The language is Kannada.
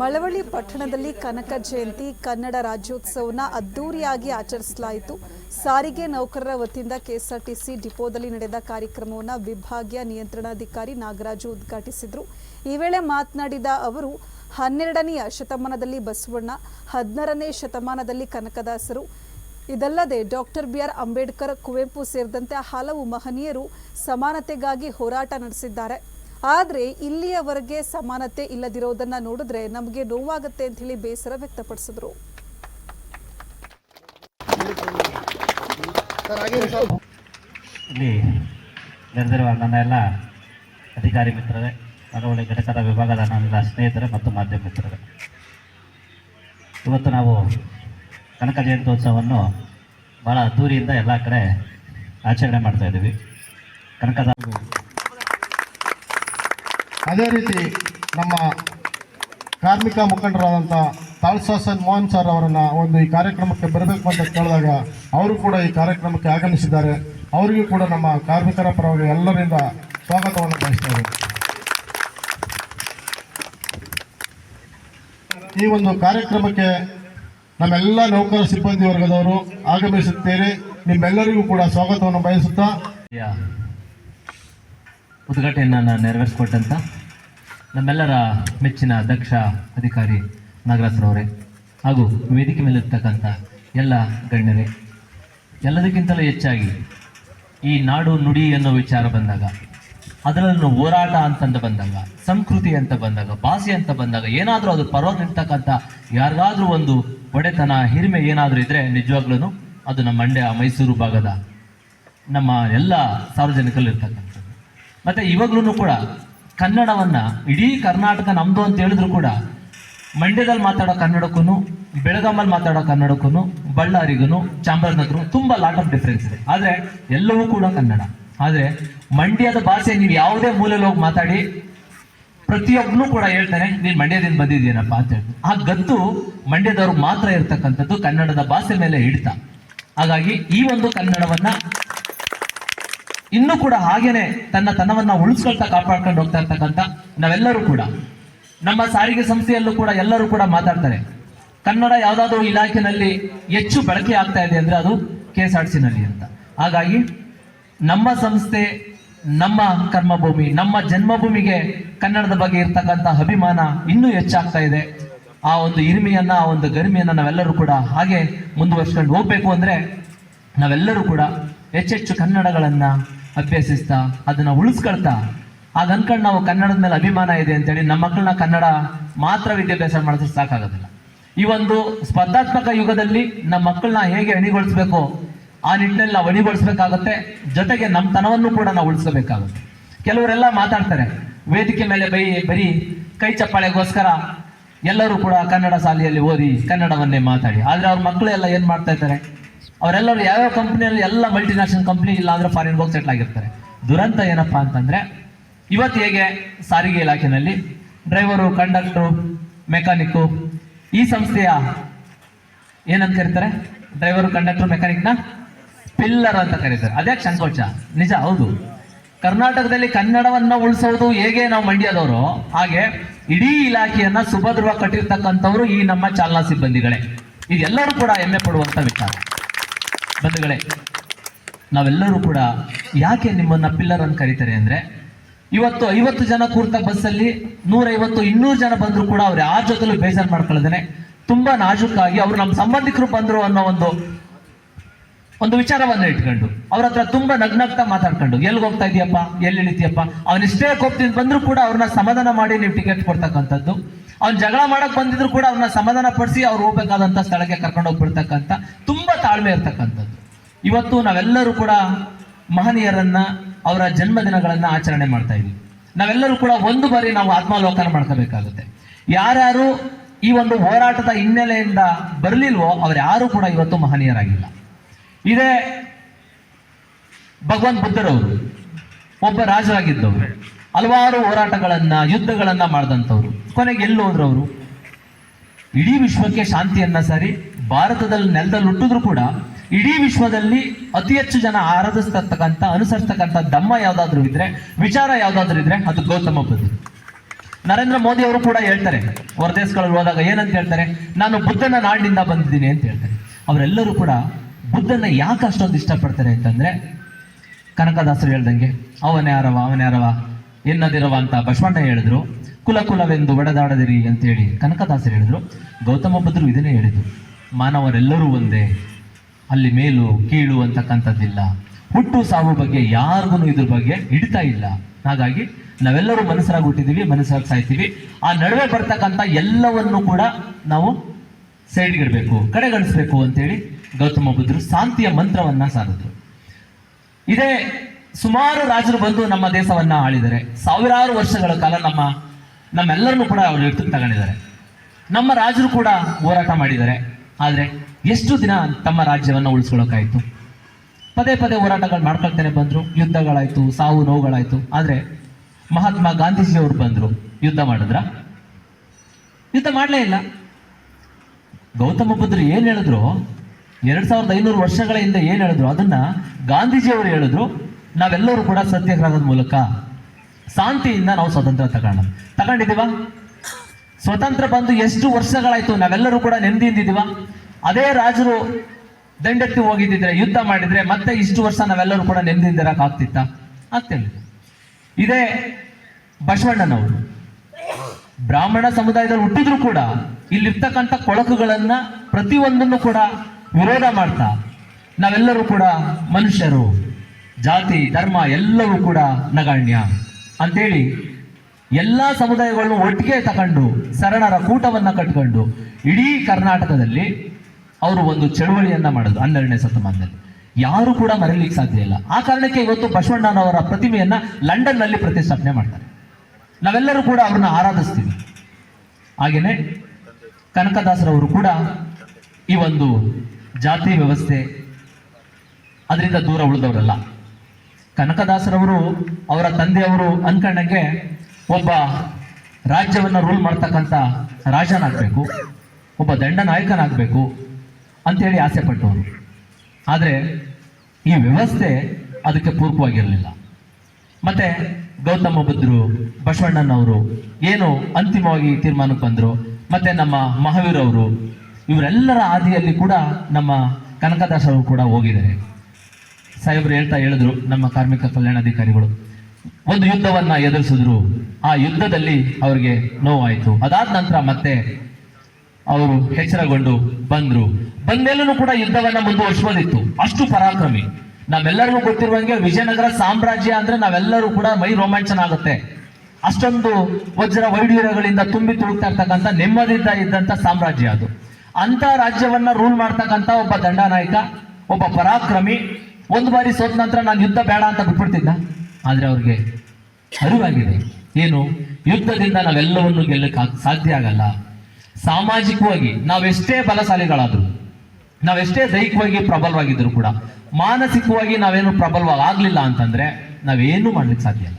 ಮಳವಳ್ಳಿ ಪಟ್ಟಣದಲ್ಲಿ ಕನಕ ಜಯಂತಿ ಕನ್ನಡ ರಾಜ್ಯೋತ್ಸವನ ಅದ್ದೂರಿಯಾಗಿ ಆಚರಿಸಲಾಯಿತು. ಸಾರಿಗೆ ನೌಕರರ ವತಿಯಿಂದ ಕೆಎಸ್ಆರ್ಟಿಸಿ ಡಿಪೋದಲ್ಲಿ ನಡೆದ ಕಾರ್ಯಕ್ರಮವನ್ನು ವಿಭಾಗೀಯ ನಿಯಂತ್ರಣಾಧಿಕಾರಿ ನಾಗರಾಜು ಉದ್ಘಾಟಿಸಿದರು. ಈ ವೇಳೆ ಮಾತನಾಡಿದ ಅವರು, ಹನ್ನೆರಡನೆಯ ಶತಮಾನದಲ್ಲಿ ಬಸವಣ್ಣ, ಹದಿನಾರನೇ ಶತಮಾನದಲ್ಲಿ ಕನಕದಾಸರು. ಇದಲ್ಲದೆ doctor B R Ambedkar Kuvempu ಸೇರಿದಂತೆ ಹಲವು ಮಹನೀಯರು ಸಮಾನತೆಗಾಗಿ ಹೋರಾಟ ನಡೆಸಿದ್ದಾರೆ. ಆದರೆ ಇಲ್ಲಿಯವರೆಗೆ ಸಮಾನತೆ ಇಲ್ಲದಿರೋದನ್ನ ನೋಡಿದ್ರೆ ನಮಗೆ ನೋವಾಗುತ್ತೆ ಅಂತ ಹೇಳಿ ಬೇಸರ ವ್ಯಕ್ತಪಡಿಸಿದ್ರು. ಇಲ್ಲಿ ನನ್ನ ಎಲ್ಲ ಅಧಿಕಾರಿ ಮಿತ್ರರೇ ಕರಾವಳಿ ಘಟಕದ ವಿಭಾಗದ ನನ್ನ ಸ್ನೇಹಿತರೆ ಮತ್ತು ಮಾಧ್ಯಮ ಮಿತ್ರರೇ. ಇವತ್ತು ನಾವು ಕನಕ ಜಯಂತ್ಯೋತ್ಸವವನ್ನು ಭಾಳ ಅದ್ದೂರಿಯಿಂದ ಎಲ್ಲ ಕಡೆ ಆಚರಣೆ ಮಾಡ್ತಾ ಇದ್ದೀವಿ. ಕನಕದ ಅದೇ ರೀತಿ ನಮ್ಮ ಕಾರ್ಮಿಕ ಮುಖಂಡರಾದಂಥ ತಾಳ್ಸಾಸನ್ ಮೋಹನ್ ಸರ್ ಅವರನ್ನು ಒಂದು ಈ ಕಾರ್ಯಕ್ರಮಕ್ಕೆ ಬರಬೇಕು ಅಂತ ಕೇಳಿದಾಗ ಅವರು ಕೂಡ ಈ ಕಾರ್ಯಕ್ರಮಕ್ಕೆ ಆಗಮಿಸಿದ್ದಾರೆ. ಅವರಿಗೂ ಕೂಡ ನಮ್ಮ ಕಾರ್ಮಿಕರ ಪರವಾಗಿ ಎಲ್ಲರಿಂದ ಸ್ವಾಗತವನ್ನು ಬಯಸ್ತೇವೆ ಈ ಒಂದು ಕಾರ್ಯಕ್ರಮಕ್ಕೆ ನಮ್ಮೆಲ್ಲ ನೌಕರ ಸಿಬ್ಬಂದಿ ವರ್ಗದವರು ಆಗಮಿಸುತ್ತೇನೆ ನಿಮ್ಮೆಲ್ಲರಿಗೂ ಕೂಡ ಸ್ವಾಗತವನ್ನು ಬಯಸುತ್ತಾ. ಉದ್ಘಾಟನೆಯನ್ನು ನೆರವೇರಿಸಿಕೊಟ್ಟಂಥ ನಮ್ಮೆಲ್ಲರ ಮೆಚ್ಚಿನ ದಕ್ಷ ಅಧಿಕಾರಿ ನಾಗರಾಜ್ರವರೇ ಹಾಗೂ ವೇದಿಕೆ ಮೇಲಿರ್ತಕ್ಕಂಥ ಎಲ್ಲ ಗಣ್ಯರೇ, ಎಲ್ಲದಕ್ಕಿಂತಲೂ ಹೆಚ್ಚಾಗಿ ಈ ನಾಡು ನುಡಿ ಅನ್ನೋ ವಿಚಾರ ಬಂದಾಗ, ಅದರಲ್ಲೂ ಹೋರಾಟ ಅಂತಂದು ಬಂದಾಗ, ಸಂಸ್ಕೃತಿ ಅಂತ ಬಂದಾಗ, ಭಾಷೆ ಅಂತ ಬಂದಾಗ ಏನಾದರೂ ಅದು ಪರವಾಗಿ ನಿಂತಕ್ಕಂಥ ಯಾರಿಗಾದರೂ ಒಂದು ಒಡೆತನ, ಹಿರಿಮೆ ಏನಾದರೂ ಇದ್ದರೆ ನಿಜವಾಗ್ಲೂ ಅದು ನಮ್ಮ ಮಂಡ್ಯ ಮೈಸೂರು ಭಾಗದ ನಮ್ಮ ಎಲ್ಲ ಸಾರ್ವಜನಿಕರು ಇರ್ತಕ್ಕಂಥದ್ದು ಮತ್ತೆ ಇವಾಗ್ಲೂ ಕೂಡ ಕನ್ನಡವನ್ನ ಇಡೀ ಕರ್ನಾಟಕ ನಮ್ದು ಅಂತ ಹೇಳಿದ್ರು ಕೂಡ ಮಂಡ್ಯದಲ್ಲಿ ಮಾತಾಡೋ ಕನ್ನಡಕ್ಕೂ ಬೆಳಗಾಮಲ್ಲಿ ಮಾತಾಡೋ ಕನ್ನಡಕ್ಕೂ ಬಳ್ಳಾರಿಗೂ ಚಾಮರಾಜನಗರ ತುಂಬಾ ಲಾಟ್ ಆಫ್ ಡಿಫ್ರೆನ್ಸ್ ಇದೆ. ಆದ್ರೆ ಎಲ್ಲವೂ ಕೂಡ ಕನ್ನಡ. ಆದ್ರೆ ಮಂಡ್ಯದ ಭಾಷೆ ನೀವು ಯಾವುದೇ ಮೂಲೆಯಲ್ಲಿ ಹೋಗಿ ಮಾತಾಡಿ ಪ್ರತಿಯೊಬ್ಬನು ಕೂಡ ಹೇಳ್ತಾನೆ, ನೀನ್ ಮಂಡ್ಯದಿಂದ ಬಂದಿದ್ದೀನಪ್ಪ ಅಂತ ಹೇಳ್ತು ಆ ಗತ್ತು ಮಂಡ್ಯದವ್ರಿಗೆ ಮಾತ್ರ ಇರ್ತಕ್ಕಂಥದ್ದು ಕನ್ನಡದ ಭಾಷೆ ಮೇಲೆ ಹಿಡಿತ. ಹಾಗಾಗಿ ಈ ಒಂದು ಕನ್ನಡವನ್ನ ಇನ್ನೂ ಕೂಡ ಹಾಗೇನೆ ತನ್ನ ತನವನ್ನ ಉಳಿಸ್ಕೊಳ್ತಾ ಕಾಪಾಡ್ಕೊಂಡು ಹೋಗ್ತಾ ಇರ್ತಕ್ಕಂಥ ನಾವೆಲ್ಲರೂ ಕೂಡ. ನಮ್ಮ ಸಾರಿಗೆ ಸಂಸ್ಥೆಯಲ್ಲೂ ಕೂಡ ಎಲ್ಲರೂ ಕೂಡ ಮಾತಾಡ್ತಾರೆ. ಕನ್ನಡ ಯಾವುದಾದ್ರೂ ಇಲಾಖೆನಲ್ಲಿ ಹೆಚ್ಚು ಬಳಕೆ ಆಗ್ತಾ ಇದೆ ಅಂದ್ರೆ ಅದು ಕೆ ಎಸ್ ಆರ್ನಲ್ಲಿ ಅಂತ. ಹಾಗಾಗಿ ನಮ್ಮ ಸಂಸ್ಥೆ, ನಮ್ಮ ಕರ್ಮಭೂಮಿ, ನಮ್ಮ ಜನ್ಮಭೂಮಿಗೆ ಕನ್ನಡದ ಬಗ್ಗೆ ಇರ್ತಕ್ಕಂಥ ಅಭಿಮಾನ ಇನ್ನೂ ಹೆಚ್ಚಾಗ್ತಾ ಇದೆ. ಆ ಒಂದು ಹಿರಿಮೆಯನ್ನ, ಆ ಒಂದು ಗರಿಮೆಯನ್ನ ನಾವೆಲ್ಲರೂ ಕೂಡ ಹಾಗೆ ಮುಂದುವರ್ಸ್ಕೊಂಡು ಹೋಗ್ಬೇಕು ಅಂದ್ರೆ ನಾವೆಲ್ಲರೂ ಕೂಡ ಹೆಚ್ಚೆಚ್ಚು ಕನ್ನಡಗಳನ್ನ ಅಭ್ಯಸಿಸ್ತಾ ಅದನ್ನ ಉಳಿಸ್ಕೊಳ್ತಾ ಆಗ ಅನ್ಕೊಂಡು ನಾವು ಕನ್ನಡದ ಮೇಲೆ ಅಭಿಮಾನ ಇದೆ ಅಂತೇಳಿ ನಮ್ಮ ಮಕ್ಕಳನ್ನ ಕನ್ನಡ ಮಾತ್ರ ವಿದ್ಯಾಭ್ಯಾಸ ಮಾಡಿದ್ರೆ ಸಾಕಾಗೋದಿಲ್ಲ. ಈ ಒಂದು ಸ್ಪರ್ಧಾತ್ಮಕ ಯುಗದಲ್ಲಿ ನಮ್ಮ ಮಕ್ಕಳನ್ನ ಹೇಗೆ ಅಣಿಗೊಳಿಸ್ಬೇಕು, ಆ ನಿಟ್ಟಿನಲ್ಲಿ ನಾವು ಅಣಿಗೊಳಿಸ್ಬೇಕಾಗುತ್ತೆ. ಜೊತೆಗೆ ನಮ್ಮ ತನವನ್ನು ಕೂಡ ನಾವು ಉಳಿಸ್ಕೋಬೇಕಾಗುತ್ತೆ. ಕೆಲವರೆಲ್ಲ ಮಾತಾಡ್ತಾರೆ, ವೇದಿಕೆ ಮೇಲೆ ಬೈ, ಬರೀ ಕೈ ಚಪ್ಪಾಳೆಗೋಸ್ಕರ ಎಲ್ಲರೂ ಕೂಡ ಕನ್ನಡ ಶಾಲೆಯಲ್ಲಿ ಓದಿ ಕನ್ನಡವನ್ನೇ ಮಾತಾಡಿ. ಆದರೆ ಅವ್ರ ಮಕ್ಕಳೆಲ್ಲ ಏನು ಏನ್ ಮಾಡ್ತಾ ಇದ್ದಾರೆ? ಅವರೆಲ್ಲರೂ ಯಾವ್ಯಾವ ಕಂಪ್ನಿಯಲ್ಲಿ ಎಲ್ಲ ಮಲ್ಟಿನ್ಯಾಷನಲ್ ಕಂಪ್ನಿ ಇಲ್ಲ ಅಂದ್ರೆ ಫಾರಿನ್ ಹೋಗಿ ಸೆಟ್ಲ್ ಆಗಿರ್ತಾರೆ. ದುರಂತ ಏನಪ್ಪಾ ಅಂತಂದ್ರೆ, ಇವತ್ತು ಹೇಗೆ ಸಾರಿಗೆ ಇಲಾಖೆನಲ್ಲಿ ಡ್ರೈವರು ಕಂಡಕ್ಟ್ರು ಮೆಕ್ಯಾನಿಕ್ಕು ಈ ಸಂಸ್ಥೆಯ ಏನಂತ ಕರೀತಾರೆ ಡ್ರೈವರು ಕಂಡಕ್ಟರ್ ಮೆಕ್ಯಾನಿಕ್ನ ಪಿಲ್ಲರ್ ಅಂತ ಕರೀತಾರೆ. ಅದೇ ಸಂಕೋಚ? ನಿಜ, ಹೌದು. ಕರ್ನಾಟಕದಲ್ಲಿ ಕನ್ನಡವನ್ನ ಉಳಿಸೋದು ಹೇಗೆ ನಾವು ಮಂಡ್ಯದವರು, ಹಾಗೆ ಇಡೀ ಇಲಾಖೆಯನ್ನ ಸುಭದ್ರವಾಗಿ ಕಟ್ಟಿರ್ತಕ್ಕಂಥವ್ರು ಈ ನಮ್ಮ ಚಾಲನಾ ಸಿಬ್ಬಂದಿಗಳೇ. ಇದೆಲ್ಲರೂ ಕೂಡ ಹೆಮ್ಮೆ ಪಡುವಂತ ವಿಚಾರ. ಬಂಧುಗಳೇ, ನಾವೆಲ್ಲರೂ ಕೂಡ ಯಾಕೆ ನಿಮ್ಮನ್ನ ಪಿಲ್ಲರ್ ಅಂತ ಕರೀತಾರೆ ಅಂದ್ರೆ, ಇವತ್ತು ಐವತ್ತು ಜನ ಕೂರ್ತ ಬಸ್ಸಲ್ಲಿ ನೂರೈವತ್ತು, ಇನ್ನೂರು ಜನ ಬಂದ್ರು ಕೂಡ ಅವ್ರು ಯಾರ ಜೊತೆಲೂ ಬೇಜಾರು ಮಾಡ್ಕೊಳ್ಳೋದೇನೆ. ತುಂಬಾ ನಾಜುಕಾಗಿ ಅವ್ರು ನಮ್ಮ ಸಂಬಂಧಿಕರು ಬಂದ್ರು ಅನ್ನೋ ಒಂದು ಒಂದು ವಿಚಾರವನ್ನ ಇಟ್ಕೊಂಡು, ಅವ್ರ ಹತ್ರ ತುಂಬಾ ನಗ್ನಗ್ತಾ ಮಾತಾಡ್ಕೊಂಡು ಎಲ್ಲಿ ಹೋಗ್ತಾ ಇದೀಯಪ್ಪ ಎಲ್ಲಿ ಇಳಿತೀಯಪ್ಪ ಅವನಿಷ್ಟೇ ಹೋಗ್ತೀನಿ ಬಂದ್ರು ಕೂಡ ಅವ್ರನ್ನ ಸಮಾಧಾನ ಮಾಡಿ ನೀವು ಟಿಕೆಟ್ ಕೊಡ್ತಕ್ಕಂಥದ್ದು. ಅವ್ನು ಜಗಳ ಮಾಡಕ್ ಬಂದಿದ್ರು ಕೂಡ ಅವ್ರನ್ನ ಸಮಾಧಾನ ಪಡಿಸಿ ಅವ್ರು ಹೋಗ್ಬೇಕಾದಂತ ಸ್ಥಳಕ್ಕೆ ಕರ್ಕೊಂಡು ಹೋಗ್ಬಿಡ್ತಕ್ಕಂಥ ತುಂಬಾ ತಾಳ್ಮೆ ಇರ್ತಕ್ಕಂಥದ್ದು. ಇವತ್ತು ನಾವೆಲ್ಲರೂ ಕೂಡ ಮಹನೀಯರನ್ನ, ಅವರ ಜನ್ಮದಿನಗಳನ್ನ ಆಚರಣೆ ಮಾಡ್ತಾ ಇದ್ವಿ ನಾವೆಲ್ಲರೂ ಕೂಡ ಒಂದು ಬಾರಿ ನಾವು ಆತ್ಮಾವಲೋಕನ ಮಾಡ್ಕೋಬೇಕಾಗುತ್ತೆ. ಯಾರ್ಯಾರು ಈ ಒಂದು ಹೋರಾಟದ ಹಿನ್ನೆಲೆಯಿಂದ ಬರಲಿಲ್ವೋ ಅವ್ರು ಯಾರು ಕೂಡ ಇವತ್ತು ಮಹನೀಯರಾಗಿಲ್ಲ. ಇದೇ ಭಗವಾನ್ ಬುದ್ಧರವರು, ಒಬ್ಬ ರಾಜರಾಗಿದ್ದವರು, ಹಲವಾರು ಹೋರಾಟಗಳನ್ನ, ಯುದ್ಧಗಳನ್ನ ಮಾಡಿದಂಥವ್ರು, ಕೊನೆಗೆ ಎಲ್ಲಿ ಹೋದ್ರು ಅವರು ಇಡೀ ವಿಶ್ವಕ್ಕೆ ಶಾಂತಿಯನ್ನ ಸಾರಿ ಭಾರತದಲ್ಲಿ ನೆಲದಲ್ಲಿ ಹುಟ್ಟಿದ್ರು ಕೂಡ ಇಡೀ ವಿಶ್ವದಲ್ಲಿ ಅತಿ ಹೆಚ್ಚು ಜನ ಆರಾಧಿಸ್ತಕ್ಕಂಥ, ಅನುಸರಿಸ್ತಕ್ಕಂಥ ಧಮ್ಮ ಯಾವುದಾದ್ರೂ ಇದ್ರೆ, ವಿಚಾರ ಯಾವುದಾದ್ರೂ ಇದ್ರೆ ಅದು ಗೌತಮ ಬುದ್ಧ. ನರೇಂದ್ರ ಮೋದಿ ಅವರು ಕೂಡ ಹೇಳ್ತಾರೆ, ಹೊರದೇಶಗಳಲ್ಲಿ ಹೋದಾಗ ಏನಂತ ಹೇಳ್ತಾರೆ, ನಾನು ಬುದ್ಧನ ನಾಡಿನಿಂದ ಬಂದಿದ್ದೀನಿ ಅಂತ ಹೇಳ್ತಾರೆ. ಅವರೆಲ್ಲರೂ ಕೂಡ ಬುದ್ಧನ ಯಾಕೆ ಅಷ್ಟೊಂದು ಇಷ್ಟಪಡ್ತಾರೆ ಅಂತಂದ್ರೆ, ಕನಕದಾಸರು ಹೇಳ್ದಂಗೆ, ಅವನೇ ಅರವ ಅವನೇ ಅರವ, ಎನ್ನದಿರವ ಅಂತ ಬಸವಣ್ಣ ಹೇಳಿದ್ರು, ಕುಲ ಕುಲವೆಂದು ಒಡೆದಾಡದಿರಿ ಅಂತೇಳಿ ಕನಕದಾಸರು ಹೇಳಿದ್ರು, ಗೌತಮ ಬುದ್ಧರು ಇದನ್ನೇ ಹೇಳಿದ್ರು. ಮಾನವರೆಲ್ಲರೂ ಒಂದೇ. ಅಲ್ಲಿ ಮೇಲು ಕೀಳು ಅಂತಕ್ಕಂಥದ್ದಿಲ್ಲ. ಹುಟ್ಟು ಸಾವು ಬಗ್ಗೆ ಯಾರಿಗೂ ಇದ್ರ ಬಗ್ಗೆ ಹಿಡಿತಾ ಇಲ್ಲ. ಹಾಗಾಗಿ ನಾವೆಲ್ಲರೂ ಮನಸ್ಸರಾಗಿ ಹುಟ್ಟಿದೀವಿ ಮನಸ್ಸರಾಗಿ ಸಾಯ್ತೀವಿ. ಆ ನಡುವೆ ಬರ್ತಕ್ಕಂಥ ಎಲ್ಲವನ್ನು ಕೂಡ ನಾವು ಸೈಡ್ಗಿಡಬೇಕು, ಕಡೆಗಣಿಸ್ಬೇಕು ಅಂತೇಳಿ ಗೌತಮ ಬುದ್ಧರು ಶಾಂತಿಯ ಮಂತ್ರವನ್ನ ಸಾರಿದ್ರು. ಇದೇ ಸುಮಾರು ರಾಜರು ಬಂದು ನಮ್ಮ ದೇಶವನ್ನ ಆಳಿದರೆ, ಸಾವಿರಾರು ವರ್ಷಗಳ ಕಾಲ ನಮ್ಮ, ನಮ್ಮೆಲ್ಲರನ್ನು ಕೂಡ ಅವರು ಎತ್ತು ತಗೊಂಡಿದ್ದಾರೆ. ನಮ್ಮ ರಾಜರು ಕೂಡ ಹೋರಾಟ ಮಾಡಿದ್ದಾರೆ. ಆದ್ರೆ ಎಷ್ಟು ದಿನ ತಮ್ಮ ರಾಜ್ಯವನ್ನು ಉಳಿಸ್ಕೊಳ್ಳೋಕ್ಕಾಯಿತು ಪದೇ ಪದೇ ಹೋರಾಟಗಳು ಮಾಡ್ಕೊಳ್ತಾನೆ ಬಂದರು, ಯುದ್ಧಗಳಾಯಿತು, ಸಾವು ನೋವುಗಳಾಯಿತು. ಆದರೆ ಮಹಾತ್ಮ ಗಾಂಧೀಜಿಯವರು ಬಂದರು, ಯುದ್ಧ ಮಾಡಿದ್ರ? ಯುದ್ಧ ಮಾಡಲೇ ಇಲ್ಲ. ಗೌತಮ ಬುದ್ಧರು ಏನು ಹೇಳಿದ್ರು? ಎರಡು ಸಾವಿರದ ಐನೂರು ವರ್ಷಗಳ ಹಿಂದೆ ಏನು ಹೇಳಿದ್ರು? ಅದನ್ನು ಗಾಂಧೀಜಿಯವರು ಹೇಳಿದ್ರು, ನಾವೆಲ್ಲರೂ ಕೂಡ ಸತ್ಯಾಗ್ರಹದ ಮೂಲಕ ಶಾಂತಿಯಿಂದ ನಾವು ಸ್ವಾತಂತ್ರ್ಯ ತಗೋಣ. ತಗೊಂಡಿದೀವ ಸ್ವತಂತ್ರ ಬಂದು ಎಷ್ಟು ವರ್ಷಗಳಾಯ್ತು ನಾವೆಲ್ಲರೂ ಕೂಡ ನೆಂದಿದ್ದೀವ ಅದೇ ರಾಜರು ದಂಡೆತ್ತಿ ಹೋಗಿದ್ದಿದ್ರೆ, ಯುದ್ಧ ಮಾಡಿದ್ರೆ ಮತ್ತೆ ಇಷ್ಟು ವರ್ಷ ನಾವೆಲ್ಲರೂ ಕೂಡ ನೆಮ್ಮದಿಯಿಂದ ಆಗ್ತಿತ್ತ? ಆಗ್ತಿಲ್ಲ. ಇದೇ ಬಸವಣ್ಣನವರು. ಬ್ರಾಹ್ಮಣ ಸಮುದಾಯದಲ್ಲಿ ಹುಟ್ಟಿದ್ರು ಕೂಡ ಇಲ್ಲಿರ್ತಕ್ಕಂಥ ಕೊಳಕುಗಳನ್ನ ಪ್ರತಿಯೊಂದನ್ನು ಕೂಡ ವಿರೋಧ ಮಾಡ್ತಾ, ನಾವೆಲ್ಲರೂ ಕೂಡ ಮನುಷ್ಯರು, ಜಾತಿ, ಧರ್ಮ ಎಲ್ಲವೂ ಕೂಡ ನಗಣ್ಯ. ಅಂತೇಳಿ ಎಲ್ಲಾ ಸಮುದಾಯಗಳನ್ನು ಒಟ್ಟಿಗೆ ತಗೊಂಡು ಶರಣರ ಕೂಟವನ್ನು ಕಟ್ಕೊಂಡು ಇಡೀ ಕರ್ನಾಟಕದಲ್ಲಿ ಅವರು ಒಂದು ಚಳುವಳಿಯನ್ನ ಮಾಡೋದು ಹನ್ನೆರಡನೇ ಶತಮಾನದಲ್ಲಿ. ಯಾರು ಕೂಡ ಮರೀಲಿಕ್ಕೆ ಸಾಧ್ಯ ಇಲ್ಲ. ಆ ಕಾರಣಕ್ಕೆ ಇವತ್ತು ಬಸವಣ್ಣನವರ ಪ್ರತಿಮೆಯನ್ನ ಲಂಡನ್ನಲ್ಲಿ ಪ್ರತಿಷ್ಠಾಪನೆ ಮಾಡ್ತಾರೆ. ನಾವೆಲ್ಲರೂ ಕೂಡ ಅವ್ರನ್ನ ಆರಾಧಿಸ್ತೀವಿ. ಹಾಗೇನೆ ಕನಕದಾಸರವರು ಕೂಡ ಈ ಒಂದು ಜಾತಿ ವ್ಯವಸ್ಥೆ ಅದರಿಂದ ದೂರ ಉಳಿದವರಲ್ಲ. ಕನಕದಾಸರವರು ಅವರ ತಂದೆಯವರು ಅನ್ಕೊಂಡಂಗೆ ಒಬ್ಬ ರಾಜ್ಯವನ್ನು ರೂಲ್ ಮಾಡ್ತಕ್ಕಂಥ ರಾಜನಾಗಬೇಕು, ಒಬ್ಬ ದಂಡ ನಾಯಕನಾಗಬೇಕು ಅಂತೇಳಿ ಆಸೆ ಪಟ್ಟವರು. ಆದರೆ ಈ ವ್ಯವಸ್ಥೆ ಅದಕ್ಕೆ ಪೂರ್ವವಾಗಿರಲಿಲ್ಲ. ಮತ್ತು ಗೌತಮ ಬುದ್ಧರು, ಬಸವಣ್ಣನವರು ಏನು ಅಂತಿಮವಾಗಿ ತೀರ್ಮಾನಕ್ಕೆ ಬಂದರು? ಮತ್ತು ನಮ್ಮ ಮಹಾವೀರವರು ಇವರೆಲ್ಲರ ಹಾದಿಯಲ್ಲಿ ಕೂಡ ನಮ್ಮ ಕನಕದಾಸರು ಕೂಡ ಹೋಗಿದ್ದಾರೆ. ಸಾಹೇಬರು ಹೇಳ್ತಾ ಹೇಳಿದ್ರು ನಮ್ಮ ಕಾರ್ಮಿಕ ಕಲ್ಯಾಣಾಧಿಕಾರಿಗಳು. ಒಂದು ಯುದ್ಧವನ್ನ ಎದುರಿಸಿದ್ರು. ಆ ಯುದ್ಧದಲ್ಲಿ ಅವರಿಗೆ ನೋವಾಯಿತು. ಅದಾದ ನಂತರ ಮತ್ತೆ ಅವರು ಎಚ್ಚರಗೊಂಡು ಬಂದ್ರು. ಬಂದ್ಮೇಲೂ ಕೂಡ ಯುದ್ಧವನ್ನ ಮುಂದುವರಿಸಬಹುದಿತ್ತು ಅಷ್ಟು ಪರಾಕ್ರಮಿ. ನಾವೆಲ್ಲರಿಗೂ ಗೊತ್ತಿರುವಂಗೆ ವಿಜಯನಗರ ಸಾಮ್ರಾಜ್ಯ ಅಂದ್ರೆ ನಾವೆಲ್ಲರೂ ಕೂಡ ಮೈ ರೋಮಾಂಚನ ಆಗುತ್ತೆ ಅಷ್ಟೊಂದು ವಜ್ರ ವೈಡೂರ್ಯಗಳಿಂದ ತುಂಬಿ ತುಳುಕ್ತಾ ಇರ್ತಕ್ಕಂಥ ನೆಮ್ಮದಿಯಿಂದ ಇದ್ದಂಥ ಸಾಮ್ರಾಜ್ಯ ಅದು. ಅಂತ ರಾಜ್ಯವನ್ನ ರೂಲ್ ಮಾಡ್ತಕ್ಕಂಥ ಒಬ್ಬ ದಂಡನಾಯಕ, ಒಬ್ಬ ಪರಾಕ್ರಮಿ. ಒಂದು ಬಾರಿ ಸೋತ ನಂತರ ನಾನು ಯುದ್ಧ ಬೇಡ ಅಂತ ಬಿಟ್ಬಿಡ್ತಿದ್ದ ಆದ್ರೆ ಅವ್ರಿಗೆ ಅರಿವಾಗಿದೆ. ಏನು? ಯುದ್ಧದಿಂದ ನಾವೆಲ್ಲವನ್ನು ಗೆಲ್ಲಕ್ಕೆ ಸಾಧ್ಯ ಆಗಲ್ಲ. ಸಾಮಾಜಿಕವಾಗಿ ನಾವೆಷ್ಟೇ ಬಲಶಾಲಿಗಳಾದ್ರು, ನಾವೆಷ್ಟೇ ದೈಹಿಕವಾಗಿ ಪ್ರಬಲವಾಗಿದ್ರು ಕೂಡ, ಮಾನಸಿಕವಾಗಿ ನಾವೇನು ಪ್ರಬಲವಾಗಿ ಆಗ್ಲಿಲ್ಲ ಅಂತಂದ್ರೆ ನಾವೇನು ಮಾಡ್ಲಿಕ್ಕೆ ಸಾಧ್ಯ ಇಲ್ಲ.